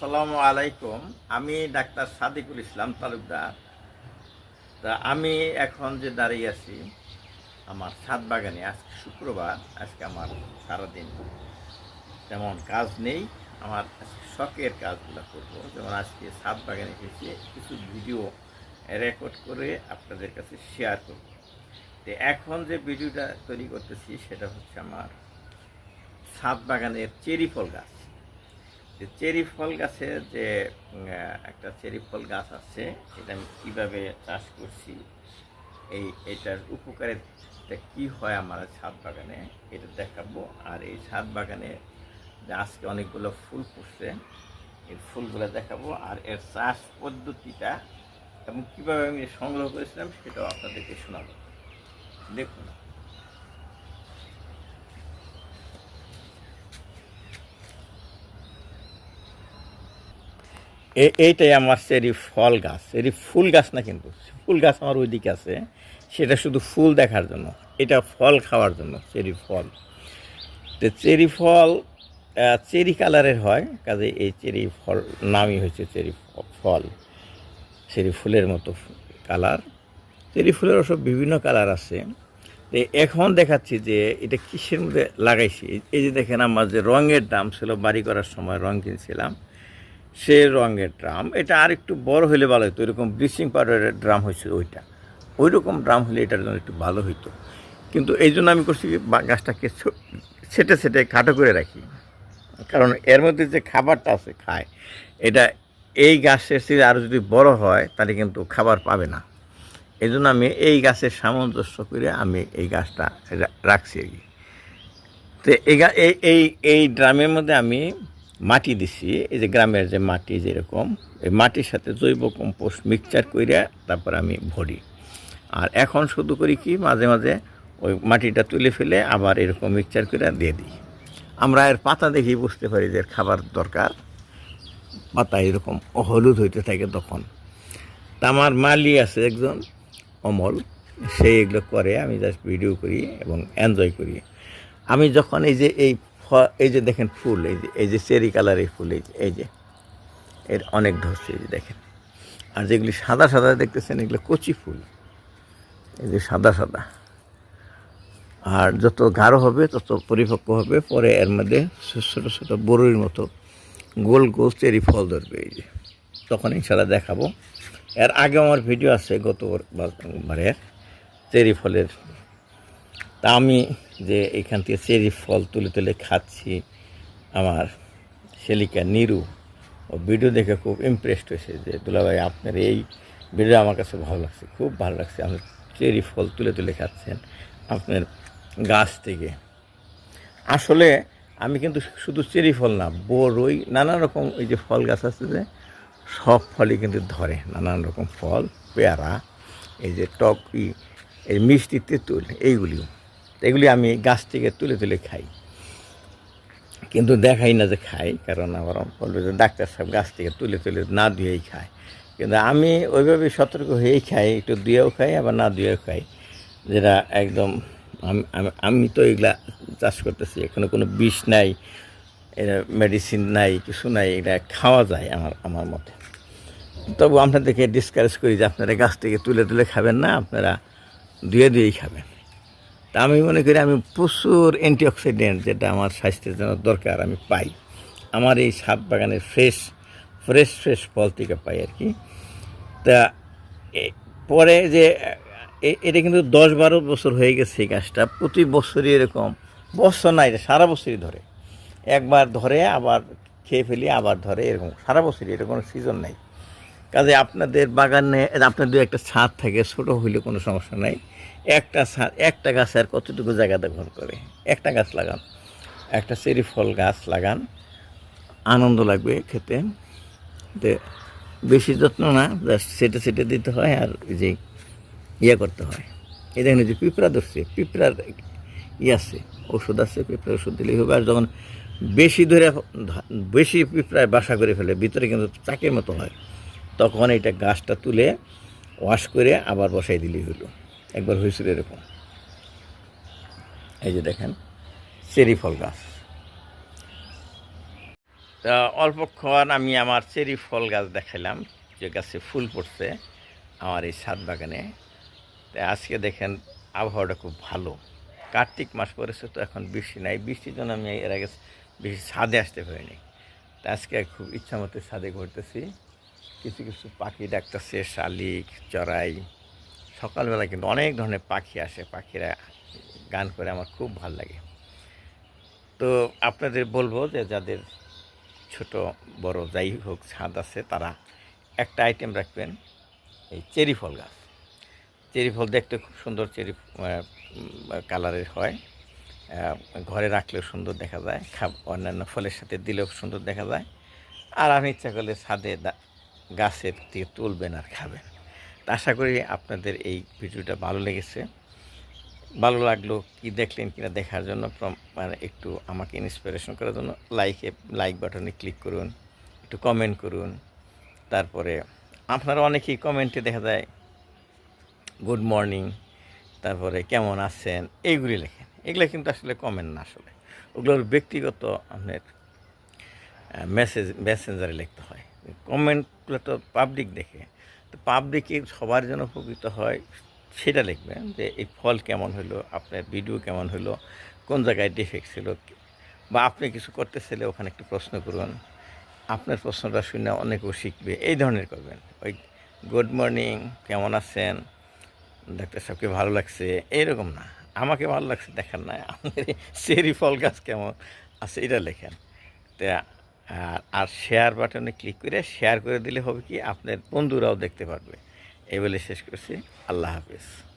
আসসালামু আলাইকুম। আমি ডাক্তার সাদিকুল ইসলাম তালুকদার। তা আমি এখন যে দাঁড়িয়ে আছি, আমার ছাদ বাগানে আজকে শুক্রবার, আজকে আমার সারাদিন তেমন কাজ নেই। আমার শখের কাজগুলো করব। যেমন আজকে ছাদ বাগানে এসে কিছু ভিডিও রেকর্ড করে আপনাদের কাছে শেয়ার করব। তো এখন যে ভিডিওটা তৈরি করতেছি, সেটা হচ্ছে আমার ছাদ বাগানের চেরি ফল গাছ। যে চেরি ফল গাছের যে একটা চেরি ফল গাছ আছে, এটা আমি কীভাবে চাষ করছি, এই, এটার উপকারিতা কী হয় আমার ছাদ বাগানে, এটা দেখাবো। আর এই ছাদ বাগানে যে আজকে অনেকগুলো ফুল ফুটছে, এই ফুলগুলো দেখাবো। আর এর চাষ পদ্ধতিটা এবং কীভাবে আমি সংগ্রহ করেছিলাম, সেটাও আপনাদেরকে শোনাবো। দেখুন। এইটাই আমার চেরি ফল গাছ। চেরি ফুল গাছ না কিন্তু, ফুল গাছ আমার ওইদিকে আছে। সেটা শুধু ফুল দেখার জন্য, এটা ফল খাওয়ার জন্য চেরি ফল। তো চেরি ফল চেরি কালারের হয়, কাজে এই চেরি ফল, নামই হয়েছে চেরি ফল। চেরি ফুলের মতো কালার। চেরি ফুলের ওসব বিভিন্ন কালার আছে। এখন দেখাচ্ছি যে এটা কিসের মধ্যে লাগাইছি। এই যে দেখেন আমার যে রঙের দাম ছিল, বাড়ি করার সময় রং কিনছিলাম। সে রঙের ড্রাম। এটা আর একটু বড় হলে ভালো হতো এরকম ব্লিচিং পাউডারের ড্রাম হয়েছে ওইটা। ওই রকম ড্রাম হলে এটার জন্য একটু ভালো হইতো। কিন্তু এই জন্য আমি করছি গাছটাকে ছেটে ছেটে খাটো করে রাখি। কারণ এর মধ্যে যে খাবারটা আছে খায়, এটা এই গাছের চেয়ে আরও যদি বড় হয়, তাহলে কিন্তু খাবার পাবে না। এই জন্য আমি এই গাছের সামঞ্জস্য করে আমি এই গাছটা রাখছি আর কি। তো এই এই এই ড্রামের মধ্যে আমি মাটি দিছি, এই যে গ্রামের যে মাটি যেরকম, এই মাটির সাথে জৈব কম্পোস্ট মিক্সচার করে তারপর আমি ভরি। আর এখন শুধু করি কি, মাঝে মাঝে ওই মাটিটা তুলে ফেলে আবার এরকম মিক্সচার করে দিয়ে দিই। আমরা এর পাতা দেখি বুঝতে পারি যে খাবার দরকার। পাতা এরকম হলুদ হইতে থাকে তখন। তা আমার মালি আছে একজন, অমল। সে এগুলো করে, আমি জাস্ট ভিডিও করি এবং এনজয় করি। আমি যখন এই যে এই এই যে দেখেন ফুল, এই যে এই যে চেরি কালারের ফুল, এই যে এই যে, এর অনেক ধরছে, এই যে দেখেন। আর যেগুলি সাদা সাদা দেখতেছেন, এগুলো কচি ফুল। এই যে সাদা সাদা। আর যত গাঢ় হবে, তত পরিপক্ক হবে, পরে এর মধ্যে ছোটো ছোটো বড়ির মতো গোল গোল চেরি ফল ধরবে, এই যে। তখন ইনশাল্লাহ দেখাবো। এর আগে আমার ভিডিও আছে গত বারের চেরি ফলের তা আমি যে এখান থেকে চেরি ফল তুলে তুলে খাচ্ছি, আমার শেলিকা নিরু ও ভিডিও দেখে খুব ইমপ্রেসড হয়েছে যে, দুলাভাই আপনার এই ভিডিও আমার কাছে ভালো লাগছে, খুব ভালো লাগছে। আপনি চেরি ফল তুলে তুলে খাচ্ছেন আপনার গাছ থেকে। আসলে আমি কিন্তু শুধু চেরি ফল না বড়ই নানা রকম এই যে ফল গাছ আছে যে, সব ফলই কিন্তু ধরে। নানান রকম ফল, পেয়ারা, এই যে টক এই মিষ্টি তেঁতুল, এইগুলিও। এগুলি আমি গাছ থেকে তুলে তুলে খাই। কিন্তু দেখাই না যে খাই, কারণ আমার বলবে যে ডাক্তার সাহেব গাছ থেকে তুলে তুলে না ধুয়েই খায়। কিন্তু আমি ওইভাবে সতর্ক হয়েই খাই, একটু ধুয়েও খাই, আবার না ধুয়েও খাই। যেটা একদম আমি আমি- তো এগুলা চাষ করতেছি, এখানে কোনো বিষ নাই এটা মেডিসিন নাই, কিছু নাই এটা খাওয়া যায় আমার আমার মতে। তবু আপনাদেরকে ডিসকারেজ করি যে আপনারা গাছ থেকে তুলে তুলে খাবেন না, আপনারা ধুয়ে ধুয়েই খাবেন। তা আমি মনে করি আমি প্রচুর অ্যান্টিঅক্সিডেন্ট যেটা আমার স্বাস্থ্যের জন্য দরকার আমি পাই। আমার এই ছাদ বাগানের ফ্রেশ ফ্রেশ ফ্রেশ ফল থেকে পাই আর কি। তা পরে যে এটা কিন্তু দশ বারো বছর হয়ে গেছে এই গাছটা। প্রতি বছরই এরকম। বছর না, এটা সারা বছরই ধরে। একবার ধরে, আবার খেয়ে ফেলি, আবার ধরে, এরকম। সারা বছরই এরকম সিজন নাই। কাজে আপনাদের বাগানে আপনাদের একটা ছাদ থাকে, ছোট হইলে কোনো সমস্যা নাই। একটা ছাদ, একটা গাছ আর কতটুকু জায়গাতে দখল করে? একটা গাছ লাগান। একটা চেরি ফল গাছ লাগান। আনন্দ লাগবে খেতে। যে বেশি যত্ন না জাস্ট সেটে সেটে দিতে হয় আর যে ইয়ে করতে হয়। এই দেখেন যে পিঁপড়া ধরছে, পিঁপড়ার ইয়ে আছে, ওষুধ আছে, পিঁপড়ার ওষুধ দিলেই হবে। আর যখন বেশি ধরে বেশি পিঁপড়ায় বাসা করে ফেলে, ভিতরে কিন্তু চাকের মতো হয়। তখন এটা গাছটা তুলে ওয়াশ করে আবার বসাই দিলেই হলো। একবার হয়েছিল এরকম। এই যে দেখেন, চেরি ফল গাছ। তা অল্পক্ষণ আমি আমার চেরি ফল গাছ দেখালাম, যে গাছে ফুল পড়ছে আমার এই ছাদ বাগানে। তা আজকে দেখেন, আবহাওয়াটা খুব ভালো। কার্তিক মাস পড়েছে তো এখন বৃষ্টি নাই। বৃষ্টির জন্য আমি এর আগে বেশি ছাদে আসতে পারিনি। তা আজকে খুব ইচ্ছা মতো ছাদে ঘুরতেছি। কিছু কিছু পাখি ডাকতেছে, শালিক, চড়াই। সকালবেলা কিন্তু অনেক ধরনের পাখি আসে, পাখিরা গান করে আমার খুব ভালো লাগে। তো আপনাদের বলব যে যাদের ছোট, বড় যাই হোক ছাদ আছে, তারা একটা আইটেম রাখবেন, এই চেরি ফল গাছ। চেরি ফল দেখতে খুব সুন্দর চেরি কালারের হয়। ঘরে রাখলেও সুন্দর দেখা যায় খাব অন্যান্য ফলের সাথে দিলেও সুন্দর দেখা যায়। আর আমি ইচ্ছা করলে ছাদে গাছের থেকে তুলবেন আর খাবেন। তা আশা করি আপনাদের এই ভিডিওটা ভালো লেগেছে। ভালো লাগল কি দেখলেন কিনা দেখার জন্য মানে একটু আমাকে ইন্সপিরেশন করার জন্য লাইকে লাইক বাটনে ক্লিক করুন, একটু কমেন্ট করুন। তারপরে আপনারা অনেকেই কমেন্টে দেখা যায় গুড মর্নিং তারপরে কেমন আছেন? এইগুলি লেখেন। এগুলো কিন্তু আসলে কমেন্ট না আসলে। ওগুলোর ব্যক্তিগত আপনার মেসেজ মেসেঞ্জারে লিখতে হয়। কমেন্টগুলো তো পাবলিক দেখে। তো পাবলিকে সবার জন্য উপকৃত হয়, সেটা লিখবেন যে, এই ফল কেমন হলো? আপনার ভিডিও কেমন হলো? কোন জায়গায় ডিফেক্ট ছিল? বা আপনি কিছু করতেছিলে ওখানে একটু প্রশ্ন করুন। আপনার প্রশ্নটা শুনে অনেকেও শিখবে। এই ধরনের করবেন। ওই গুড মর্নিং কেমন আছেন? ডাক্তার সাহেবকে ভালো লাগছে? এইরকম না। আমাকে ভালো লাগছে দেখার না। আমাদের চেরি ফল গাছ কেমন? আছে এটা লেখেন। তা আর আর শেয়ার বাটনে ক্লিক করে শেয়ার করে দিলে হবে কি আপনার বন্ধুরাও দেখতে পারবে। এই বলে শেষ করছি। আল্লাহ হাফিজ।